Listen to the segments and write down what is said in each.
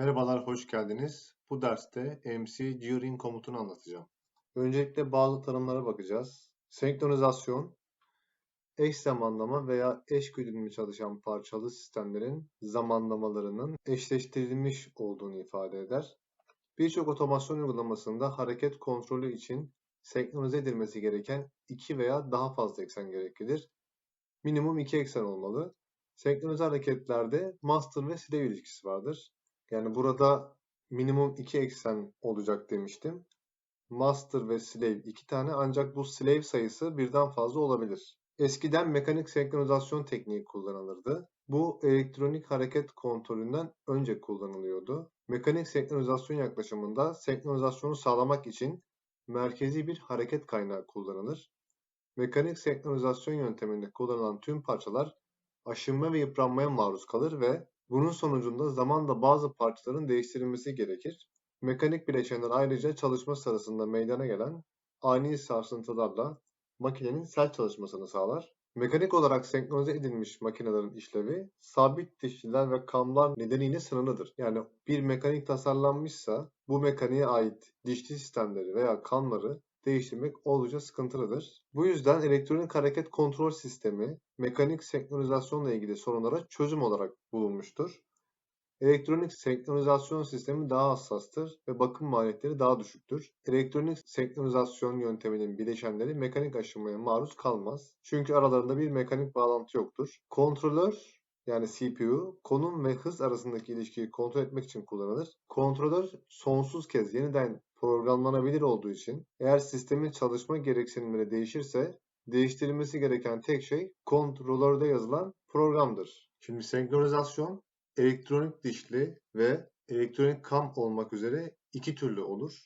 Merhabalar, hoş geldiniz. Bu derste MC Gearing komutunu anlatacağım. Öncelikle bazı tanımlara bakacağız. Senkronizasyon, eş zamanlama veya eş güdümlü çalışan parçalı sistemlerin zamanlamalarının eşleştirilmiş olduğunu ifade eder. Birçok otomasyon uygulamasında hareket kontrolü için senkronize edilmesi gereken iki veya daha fazla eksen gereklidir. Minimum iki eksen olmalı. Senkronize hareketlerde master ve slave ilişkisi vardır. Yani burada minimum 2 eksen olacak demiştim. Master ve slave 2 tane ancak bu slave sayısı birden fazla olabilir. Eskiden mekanik senkronizasyon tekniği kullanılırdı. Bu elektronik hareket kontrolünden önce kullanılıyordu. Mekanik senkronizasyon yaklaşımında senkronizasyonu sağlamak için merkezi bir hareket kaynağı kullanılır. Mekanik senkronizasyon yönteminde kullanılan tüm parçalar aşınma ve yıpranmaya maruz kalır ve bunun sonucunda zamanla bazı parçaların değiştirilmesi gerekir. Mekanik bileşenler ayrıca çalışma sırasında meydana gelen ani sarsıntılarla makinenin sert çalışmasını sağlar. Mekanik olarak senkronize edilmiş makinelerin işlevi sabit dişliler ve kamlar nedeniyle sınırlıdır. Yani bir mekanik tasarlanmışsa bu mekaniğe ait dişli sistemleri veya kamları değiştirmek oldukça sıkıntılıdır. Bu yüzden elektronik hareket kontrol sistemi mekanik senkronizasyonla ilgili sorunlara çözüm olarak bulunmuştur. Elektronik senkronizasyon sistemi daha hassastır ve bakım maliyetleri daha düşüktür. Elektronik senkronizasyon yönteminin bileşenleri mekanik aşınmaya maruz kalmaz. Çünkü aralarında bir mekanik bağlantı yoktur. Kontrolör yani CPU, konum ve hız arasındaki ilişkiyi kontrol etmek için kullanılır. Kontrolör sonsuz kez yeniden programlanabilir olduğu için eğer sistemin çalışma gereksinimleri değişirse değiştirilmesi gereken tek şey kontrolörde yazılan programdır. Şimdi senkronizasyon elektronik dişli ve elektronik kam olmak üzere iki türlü olur.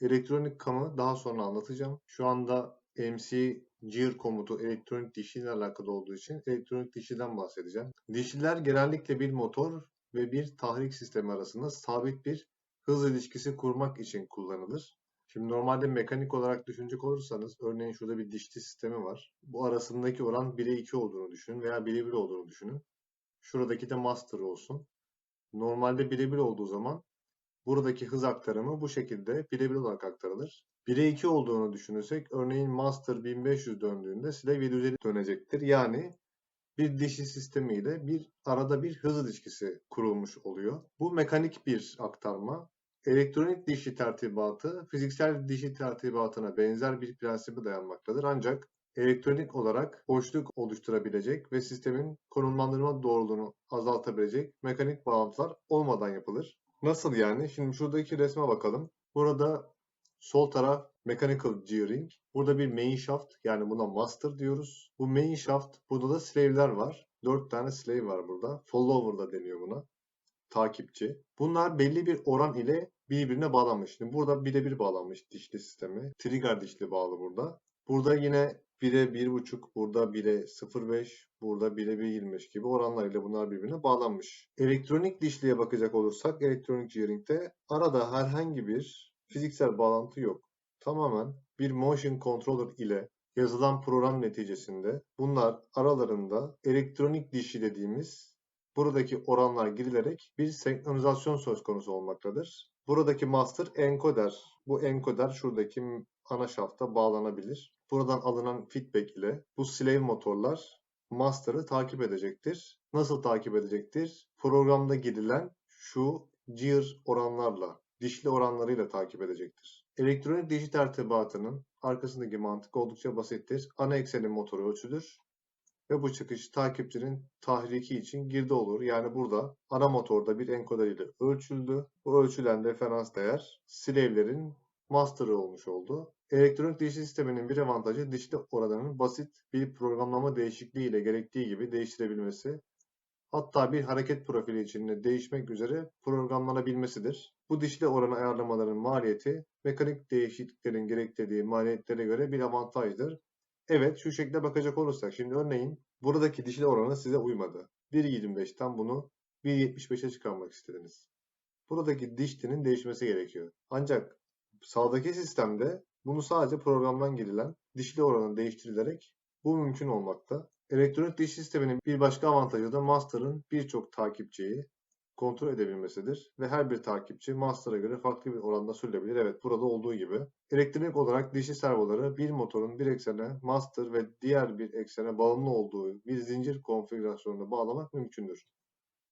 Elektronik kamı daha sonra anlatacağım. Şu anda MC Gear komutu elektronik dişliyle alakalı olduğu için elektronik dişliden bahsedeceğim. Dişliler genellikle bir motor ve bir tahrik sistemi arasında sabit bir hız ilişkisi kurmak için kullanılır. Şimdi normalde mekanik olarak düşünecek olursanız örneğin şurada bir dişli sistemi var. Bu arasındaki oran 1'e 2 olduğunu düşünün veya 1'e 1 olduğunu düşünün. Şuradaki de master olsun. Normalde 1'e 1 olduğu zaman buradaki hız aktarımı bu şekilde 1'e 1 olarak aktarılır. 1'e 2 olduğunu düşünürsek örneğin master 1500 döndüğünde slave 750 dönecektir. Yani bir dişi sistemiyle bir arada bir hız ilişkisi kurulmuş oluyor. Bu mekanik bir aktarma. Elektronik dişi tertibatı fiziksel dişi tertibatına benzer bir prensibe dayanmaktadır. Ancak elektronik olarak boşluk oluşturabilecek ve sistemin konumlandırma doğruluğunu azaltabilecek mekanik bağlantılar olmadan yapılır. Nasıl yani? Şimdi şuradaki resme bakalım. Burada sol taraf mechanical gearing. Burada bir main shaft yani buna master diyoruz. Bu main shaft burada da slave'ler var. 4 tane slave var burada. Follower da deniyor buna. Takipçi. Bunlar belli bir oran ile birbirine bağlanmış. Şimdi burada birebir bağlanmış dişli sistemi. Trigger dişli bağlı burada. Burada yine 1'e 1.5, burada 1'e 0.5, burada 1'e 1.25 gibi oranlarıyla bunlar birbirine bağlanmış. Elektronik dişliye bakacak olursak elektronik gearing'de arada herhangi bir fiziksel bağlantı yok. Tamamen bir motion controller ile yazılan program neticesinde bunlar aralarında elektronik dişi dediğimiz buradaki oranlar girilerek bir senkronizasyon söz konusu olmaktadır. Buradaki master encoder. Bu encoder şuradaki ana şafta bağlanabilir. Buradan alınan feedback ile bu slave motorlar master'ı takip edecektir. Nasıl takip edecektir? Programda girilen şu gear oranlarla, dişli oranlarıyla takip edecektir. Elektronik dişi tertibatının arkasındaki mantık oldukça basittir. Ana eksenin motoru ölçülür ve bu çıkış takipçinin tahriki için girdi olur. Yani burada ana motorda bir enkoder ile ölçüldü. Bu ölçülen referans değer slave'lerin master'ı olmuş oldu. Elektronik dişli sisteminin bir avantajı dişli oranının basit bir programlama değişikliği ile gerektiği gibi değiştirebilmesi. Hatta bir hareket profili içinde değişmek üzere programlanabilmesidir. Bu dişli oranı ayarlamaların maliyeti mekanik değişikliklerin gerektirdiği maliyetlere göre bir avantajdır. Evet şu şekilde bakacak olursak şimdi örneğin buradaki dişli oranı size uymadı. 1.25'ten bunu 1.75'e çıkarmak istediniz. Buradaki dişlinin değişmesi gerekiyor. Ancak sağdaki sistemde bunu sadece programdan girilen dişli oranı değiştirilerek bu mümkün olmakta. Elektronik diş sisteminin bir başka avantajı da master'ın birçok takipçiyi kontrol edebilmesidir ve her bir takipçi master'a göre farklı bir oranda sürülebilir. Evet burada olduğu gibi. Elektronik olarak dişli servoları bir motorun bir eksene master ve diğer bir eksene bağımlı olduğu bir zincir konfigürasyonuna bağlamak mümkündür.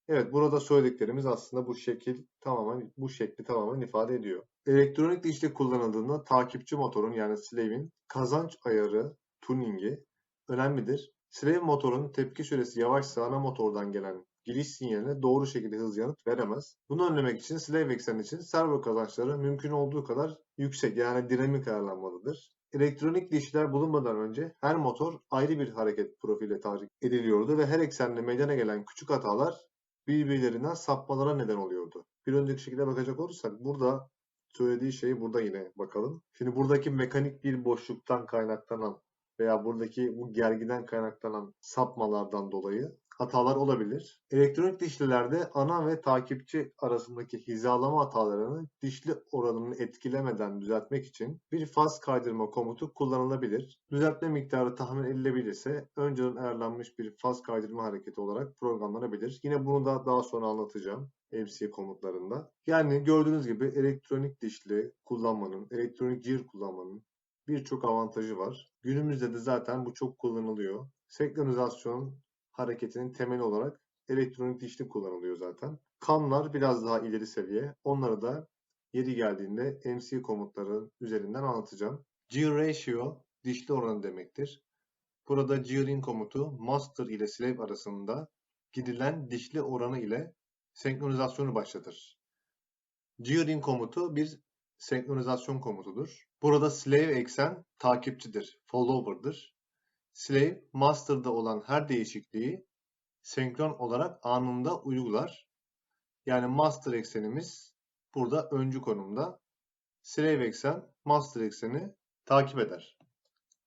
Evet burada söylediklerimiz aslında bu şekil tamamen bu şekli tamamen ifade ediyor. Elektronik dişli kullanıldığında takipçi motorun yani slave'in kazanç ayarı tuningi önemlidir. Slave motorun tepki süresi yavaşsa ana motordan gelen giriş sinyaline doğru şekilde hız yanıt veremez. Bunu önlemek için slave eksen için servo kazançları mümkün olduğu kadar yüksek yani dinamik ayarlanmalıdır. Elektronik dişler bulunmadan önce her motor ayrı bir hareket profiliyle takip ediliyordu ve her eksende meydana gelen küçük hatalar birbirlerinden sapmalara neden oluyordu. Bir önceki şekilde bakacak olursak burada söylediği şeyi burada yine bakalım. Şimdi buradaki mekanik bir boşluktan kaynaklanan veya buradaki bu gergiden kaynaklanan sapmalardan dolayı hatalar olabilir. Elektronik dişlilerde ana ve takipçi arasındaki hizalama hatalarını dişli oranını etkilemeden düzeltmek için bir faz kaydırma komutu kullanılabilir. Düzeltme miktarı tahmin edilebilirse önceden ayarlanmış bir faz kaydırma hareketi olarak programlanabilir. Yine bunu da daha sonra anlatacağım. MC komutlarında. Yani gördüğünüz gibi elektronik dişli kullanmanın, elektronik cihir kullanmanın birçok avantajı var. Günümüzde de zaten bu çok kullanılıyor. Senkronizasyon hareketinin temeli olarak elektronik dişli kullanılıyor zaten. Kanlar biraz daha ileri seviye. Onları da yeri geldiğinde MC komutları üzerinden anlatacağım. Gear ratio dişli oranı demektir. Burada gearing komutu master ile slave arasında gidilen dişli oranı ile senkronizasyonu başlatır. Gearing komutu bir senkronizasyon komutudur. Burada slave eksen takipçidir, follower'dır. Slave, master'da olan her değişikliği senkron olarak anında uygular. Yani master eksenimiz burada öncü konumda. Slave eksen master ekseni takip eder.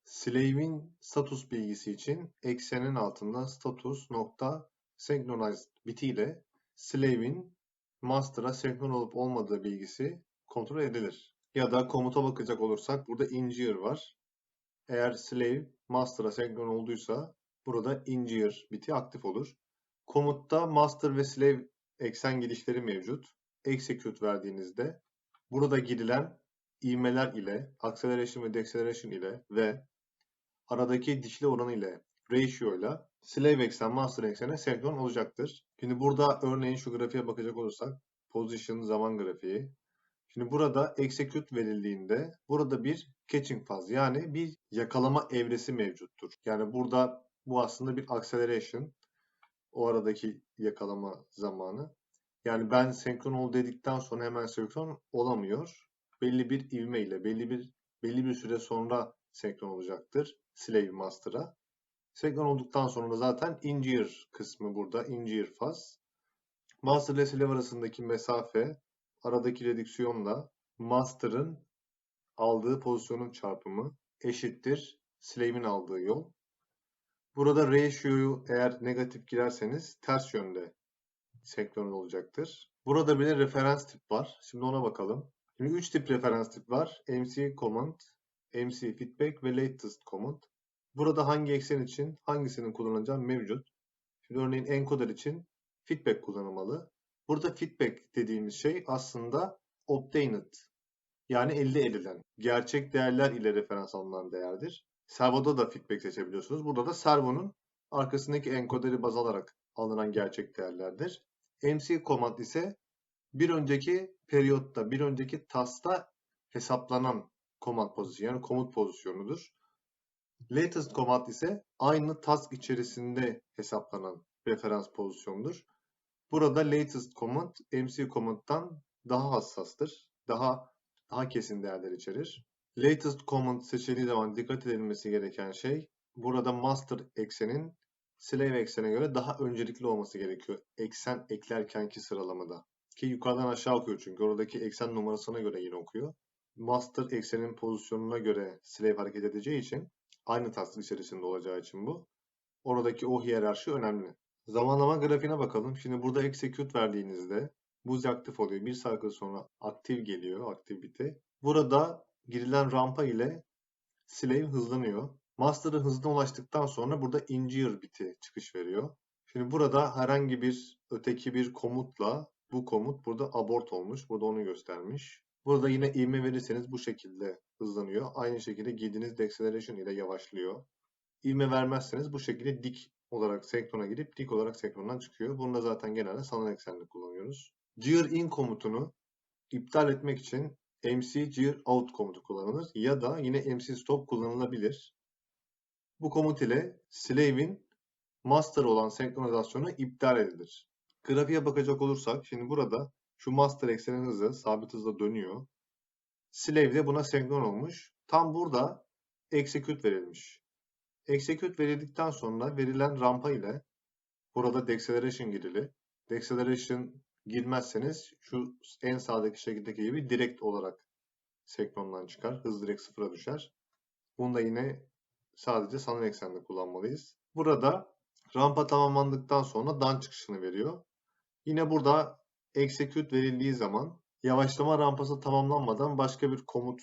Slave'in status bilgisi için eksenin altında status nokta synchronized bitiyle slave'in master'a senkron olup olmadığı bilgisi kontrol edilir. Ya da komuta bakacak olursak burada incir var. Eğer slave master'a senkron olduysa burada incir biti aktif olur. Komutta master ve slave eksen girişleri mevcut. Execute verdiğinizde burada girilen ivmeler ile, acceleration ve deceleration ile ve aradaki dişli oranı ile, ratio ile slave eksen master eksene senkron olacaktır. Şimdi burada örneğin şu grafiğe bakacak olursak position zaman grafiği. Şimdi burada execute verildiğinde burada bir catching faz yani bir yakalama evresi mevcuttur. Yani burada bu aslında bir acceleration o aradaki yakalama zamanı. Yani ben senkron ol dedikten sonra hemen senkron olamıyor. Belli bir ivme ile belli bir belli bir süre sonra senkron olacaktır slave master'a. Senkron olduktan sonra da zaten incir kısmı burada. incir faz. Master ile slave arasındaki mesafe aradaki redüksiyonla master'ın aldığı pozisyonun çarpımı eşittir slave'in aldığı yol. Burada ratio'yu eğer negatif girerseniz ters yönde senkron olacaktır. Burada bir de referans tip var. Şimdi ona bakalım. Şimdi 3 tip referans tip var. MC command, MC feedback ve latest command. Burada hangi eksen için hangisinin kullanılacağı mevcut. Şimdi örneğin encoder için feedback kullanılmalı. Burada feedback dediğimiz şey aslında obtained yani elde edilen gerçek değerler ile referans alınan değerdir. Servoda da feedback seçebiliyorsunuz. Burada da servonun arkasındaki enkoderi baz alarak alınan gerçek değerlerdir. MC command ise bir önceki periyotta, bir önceki task'ta hesaplanan command pozisyonu yani komut pozisyonudur. Latest command ise aynı task içerisinde hesaplanan referans pozisyonudur. Burada latest command MC command'dan daha hassastır. Daha daha kesin değerler içerir. Latest command seçildiği zaman dikkat edilmesi gereken şey burada master eksenin slave eksene göre daha öncelikli olması gerekiyor. Eksen eklerkenki sıralamada. Ki yukarıdan aşağı okuyor çünkü oradaki eksen numarasına göre yine okuyor. Master eksenin pozisyonuna göre slave hareket edeceği için aynı task içerisinde olacağı için bu. Oradaki o hiyerarşi önemli. Zamanlama grafiğine bakalım. Şimdi burada execute verdiğinizde buz aktif oluyor. Bir cycle sonra aktif geliyor, aktivite. Burada girilen rampa ile slave hızlanıyor. Master'ı hızına ulaştıktan sonra burada incir biti çıkış veriyor. Şimdi burada herhangi bir öteki bir komutla bu komut burada abort olmuş. Burada onu göstermiş. Burada yine ivme verirseniz bu şekilde hızlanıyor. Aynı şekilde girdiğiniz deceleration ile yavaşlıyor. İvme vermezseniz bu şekilde dik olarak senkrona girip dik olarak senkrondan çıkıyor. Bunu da zaten genelde sanal eksende kullanıyoruz. Gear in komutunu iptal etmek için MC gear out komutu kullanılır ya da yine MC stop kullanılabilir. Bu komut ile slave'in master olan senkronizasyonu iptal edilir. Grafiğe bakacak olursak şimdi burada şu master eksenin hızı sabit hızla dönüyor. Slave de buna senkron olmuş. Tam burada execute verilmiş. Execute verildikten sonra verilen rampa ile burada deceleration girili. Deceleration girmezseniz şu en sağdaki şekildeki gibi direkt olarak senkrondan çıkar. Hız direkt sıfıra düşer. Bunu da yine sadece sanal eksende kullanmalıyız. Burada rampa tamamlandıktan sonra dan çıkışını veriyor. Yine burada execute verildiği zaman yavaşlama rampası tamamlanmadan başka bir komut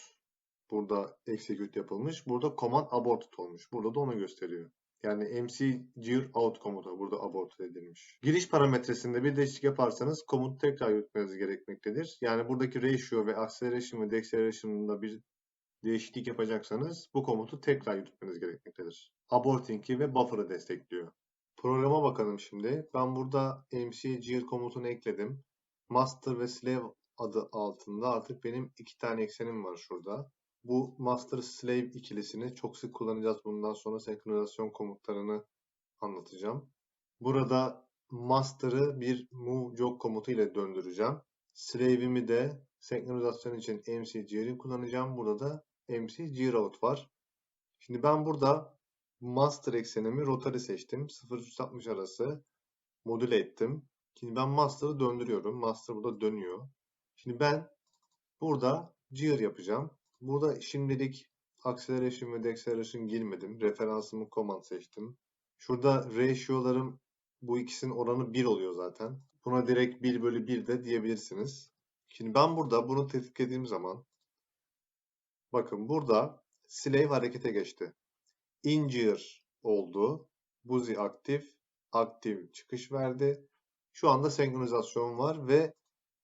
burada execute yapılmış. Burada command aborted olmuş. Burada da onu gösteriyor. Yani MC gear out komutu burada abort edilmiş. Giriş parametresinde bir değişiklik yaparsanız komutu tekrar yürütmeniz gerekmektedir. Yani buradaki ratio ve acceleration ve deceleration'da bir değişiklik yapacaksanız bu komutu tekrar yürütmeniz gerekmektedir. Aborting'i ve buffer'ı destekliyor. Programa bakalım şimdi. Ben burada MC gear komutunu ekledim. Master ve slave adı altında artık benim iki tane eksenim var şurada. Bu master slave ikilisini çok sık kullanacağız. Bundan sonra senkronizasyon komutlarını anlatacağım. Burada master'ı bir move jog komutu ile döndüreceğim. Slave'imi de senkronizasyon için MC gear'i kullanacağım. Burada da MC gear out var. Şimdi ben burada master eksenimi rotary seçtim. 0-360 arası modüle ettim. Şimdi ben master'ı döndürüyorum. Master burada dönüyor. Şimdi ben burada gear yapacağım. Burada şimdilik acceleration ve deceleration girmedim. Referansımı command seçtim. Şurada ratio'larım bu ikisinin oranı 1 oluyor zaten. Buna direkt 1 bölü 1 de diyebilirsiniz. Şimdi ben burada bunu tetiklediğim zaman bakın burada slave harekete geçti. Injure oldu. Buzi aktif. Aktif çıkış verdi. Şu anda senkronizasyon var ve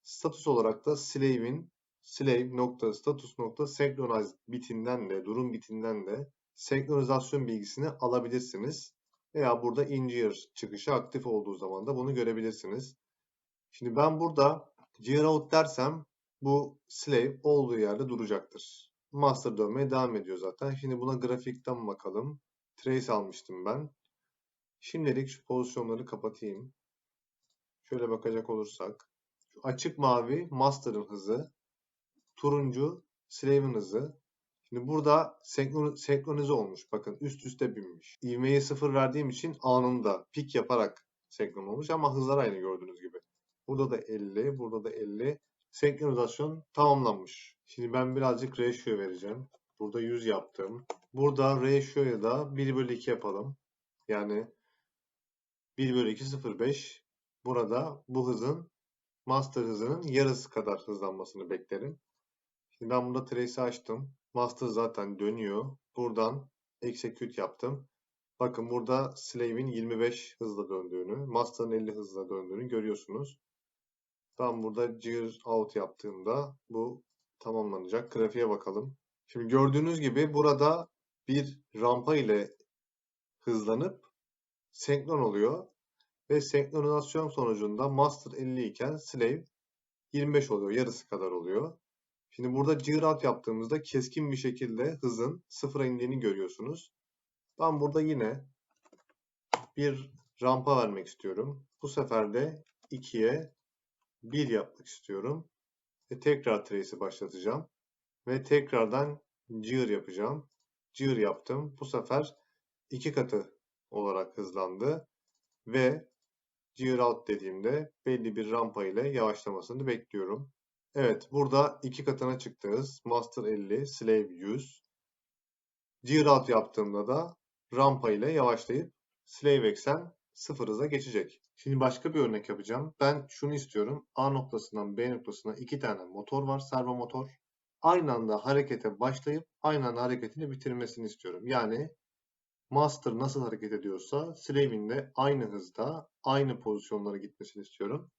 status olarak da slave'in slave nokta status nokta synchronize bitinden de durum bitinden de senkronizasyon bilgisini alabilirsiniz. Veya burada injure çıkışı aktif olduğu zaman da bunu görebilirsiniz. Şimdi ben burada gear out dersem bu slave olduğu yerde duracaktır. Master dönmeye devam ediyor zaten. Şimdi buna grafikten bakalım. Trace almıştım ben. Şimdilik şu pozisyonları kapatayım. Şöyle bakacak olursak. Şu açık mavi master'ın hızı. Turuncu slave'in hızı. Şimdi burada senkronize olmuş. Bakın üst üste binmiş. İvmeyi sıfır verdiğim için anında pik yaparak senkron olmuş ama hızlar aynı gördüğünüz gibi. Burada da 50, burada da 50. Senkronizasyon tamamlanmış. Şimdi ben birazcık ratio vereceğim. Burada 100 yaptım. Burada ratio'ya da 1 bölü 2 yapalım. Yani 1 bölü 2 0,5. Burada bu hızın master hızının yarısı kadar hızlanmasını beklerim. Şimdi ben burada trace'i açtım. Master zaten dönüyor. Buradan execute yaptım. Bakın burada slave'in 25 hızla döndüğünü, master'ın 50 hızla döndüğünü görüyorsunuz. Ben burada gear out yaptığımda bu tamamlanacak. Grafiğe bakalım. Şimdi gördüğünüz gibi burada bir rampa ile hızlanıp senkron oluyor. Ve senkronizasyon sonucunda master 50 iken slave 25 oluyor. Yarısı kadar oluyor. Şimdi burada gear out yaptığımızda keskin bir şekilde hızın sıfıra indiğini görüyorsunuz. Ben burada yine bir rampa vermek istiyorum. Bu sefer de 2'ye 1 yapmak istiyorum. Ve tekrar trace'i başlatacağım. Ve tekrardan gear yapacağım. Gear yaptım. Bu sefer iki katı olarak hızlandı. Ve gear out dediğimde belli bir rampa ile yavaşlamasını bekliyorum. Evet burada iki katına çıktı hız. Master 50, Slave 100. Gear out yaptığımda da rampa ile yavaşlayıp Slave eksen sıfır hıza geçecek. Şimdi başka bir örnek yapacağım. Ben şunu istiyorum. A noktasından B noktasına iki tane motor var. Servo motor. Aynı anda harekete başlayıp aynı anda hareketini bitirmesini istiyorum. Yani Master nasıl hareket ediyorsa Slave'in de aynı hızda, aynı pozisyonlara gitmesini istiyorum.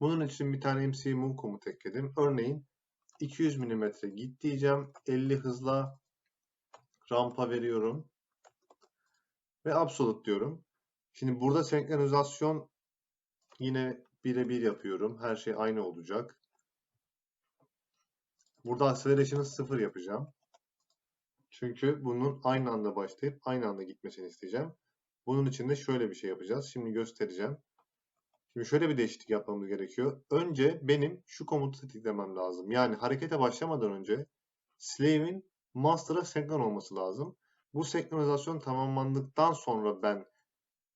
Bunun için bir tane MC move komutu ekledim. Örneğin 200 mm git diyeceğim. 50 hızla rampa veriyorum. Ve absolute diyorum. Şimdi burada senkronizasyon yine birebir yapıyorum. Her şey aynı olacak. Burada acceleration'ı sıfır yapacağım. Çünkü bunun aynı anda başlayıp aynı anda gitmesini isteyeceğim. Bunun için de şöyle bir şey yapacağız. Şimdi göstereceğim. Şimdi şöyle bir değişiklik yapmamız gerekiyor. Önce benim şu komutu tetiklemem lazım. Yani harekete başlamadan önce slave'in master'a senkron olması lazım. Bu senkronizasyon tamamlandıktan sonra ben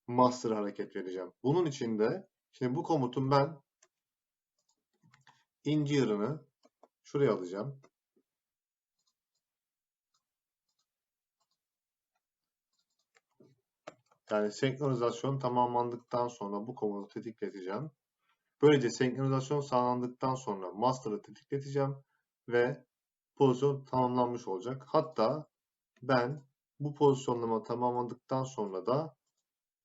master'a hareket vereceğim. Bunun için de şimdi bu komutun ben incir'ını şuraya alacağım. Yani senkronizasyon tamamlandıktan sonra bu komutu tetikleteceğim. Böylece senkronizasyon sağlandıktan sonra master'ı tetikleteceğim ve pozisyon tamamlanmış olacak. Hatta ben bu pozisyonlama tamamladıktan sonra da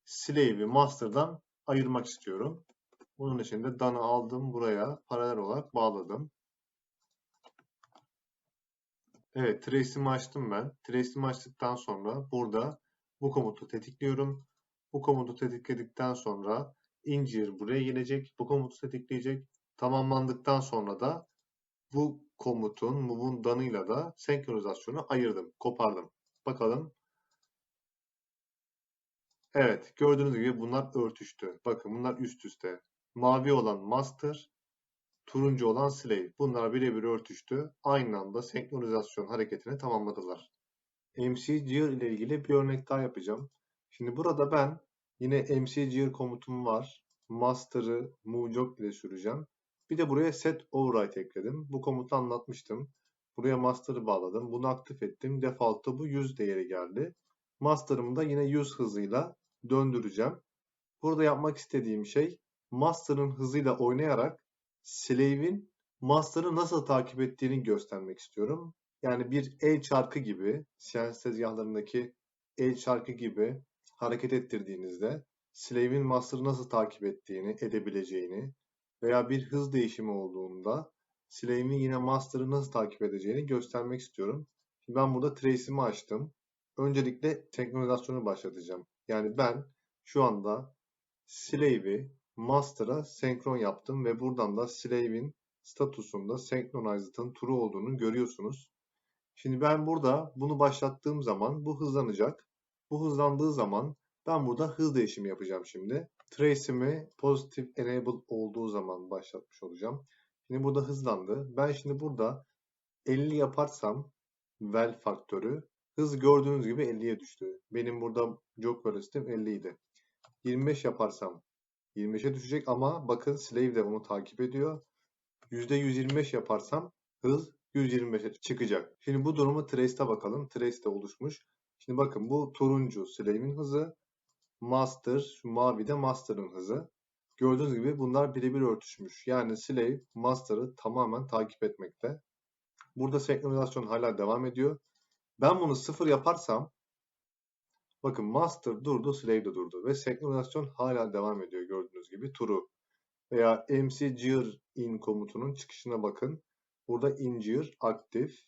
slave'i master'dan ayırmak istiyorum. Bunun için de done'ı aldım buraya paralel olarak bağladım. Evet trace'imi açtım ben. Trace'imi açtıktan sonra burada bu komutu tetikliyorum. Bu komutu tetikledikten sonra incir buraya gelecek. Bu komutu tetikleyecek. Tamamlandıktan sonra da bu komutun move'un done'ıyla da senkronizasyonu ayırdım, kopardım. Bakalım. Evet, gördüğünüz gibi bunlar örtüştü. Bakın bunlar üst üste. Mavi olan master, turuncu olan slave. Bunlar birebir örtüştü. Aynı anda senkronizasyon hareketini tamamladılar. MCGR ile ilgili bir örnek daha yapacağım. Şimdi burada ben yine MCGR komutum var. Master'ı movejob ile süreceğim. Bir de buraya set override ekledim. Bu komutu anlatmıştım. Buraya master'ı bağladım. Bunu aktif ettim. Default'ta bu 100 değeri geldi. Master'ımı da yine 100 hızıyla döndüreceğim. Burada yapmak istediğim şey master'ın hızıyla oynayarak slave'in master'ı nasıl takip ettiğini göstermek istiyorum. Yani bir el çarkı gibi, siyaset tezgahlarındaki el çarkı gibi hareket ettirdiğinizde slave'in master'ı nasıl takip ettiğini, edebileceğini veya bir hız değişimi olduğunda slave'in yine master'ı nasıl takip edeceğini göstermek istiyorum. Ben burada trace'imi açtım. Öncelikle senkronizasyonu başlatacağım. Yani ben şu anda slave'i master'a senkron yaptım ve buradan da slave'in statusunda synchronized'ın true olduğunu görüyorsunuz. Şimdi ben burada bunu başlattığım zaman bu hızlanacak. Bu hızlandığı zaman ben burada hız değişimi yapacağım şimdi. Trace'imi pozitif enable olduğu zaman başlatmış olacağım. Şimdi burada hızlandı. Ben şimdi burada 50 yaparsam vel faktörü hız gördüğünüz gibi 50'ye düştü. Benim burada job velocity'm 50 idi. 25 yaparsam 25'e düşecek ama bakın slave de onu takip ediyor. %125 yaparsam hız 125'e çıkacak. Şimdi bu durumu Trace'te bakalım. Trace'te oluşmuş. Şimdi bakın bu turuncu Slave'in hızı. Master, şu mavi de Master'ın hızı. Gördüğünüz gibi bunlar birebir örtüşmüş. Yani Slave, Master'ı tamamen takip etmekte. Burada senkronizasyon hala devam ediyor. Ben bunu sıfır yaparsam bakın Master durdu, Slave de durdu. Ve senkronizasyon hala devam ediyor gördüğünüz gibi turu. Veya MC Gear in komutunun çıkışına bakın. Burada incir aktif.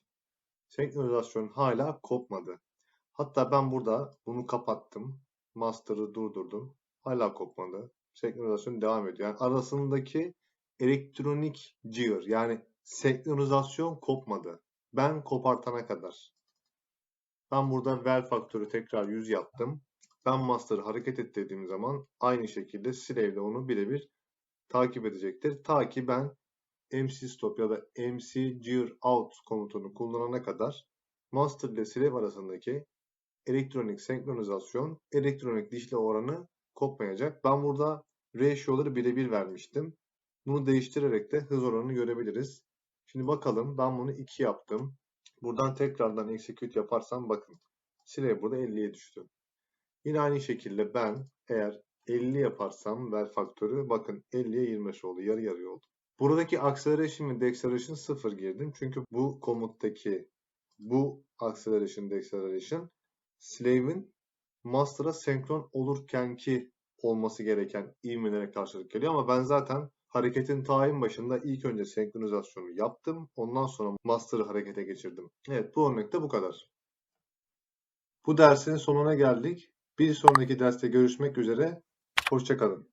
Senkronizasyon hala kopmadı. Hatta ben burada bunu kapattım. Master'ı durdurdum. Hala kopmadı. Senkronizasyon devam ediyor. Yani arasındaki elektronik gear yani senkronizasyon kopmadı. Ben kopartana kadar. Ben burada vel faktörü tekrar 100 yaptım. Ben master'ı hareket et dediğim zaman aynı şekilde slave onu birebir takip edecektir. Ta ki ben MC stop ya da MC gear out komutunu kullanana kadar master ile slave arasındaki elektronik senkronizasyon, elektronik dişli oranı kopmayacak. Ben burada ratio'ları birebir vermiştim. Bunu değiştirerek de hız oranını görebiliriz. Şimdi bakalım ben bunu 2 yaptım. Buradan tekrardan execute yaparsam bakın. Slave burada 50'ye düştü. Yine aynı şekilde ben eğer 50 yaparsam ver faktörü bakın 50'ye 25 oldu. Yarı yarı oldu. Buradaki acceleration ve deceleration 0 girdim. Çünkü bu komuttaki bu acceleration deceleration slave'in master'a senkron olurkenki olması gereken ivmelere karşılık geliyor ama ben zaten hareketin tayin başında ilk önce senkronizasyonu yaptım. Ondan sonra master'ı harekete geçirdim. Evet bu örnekte bu kadar. Bu dersin sonuna geldik. Bir sonraki derste görüşmek üzere. Hoşçakalın.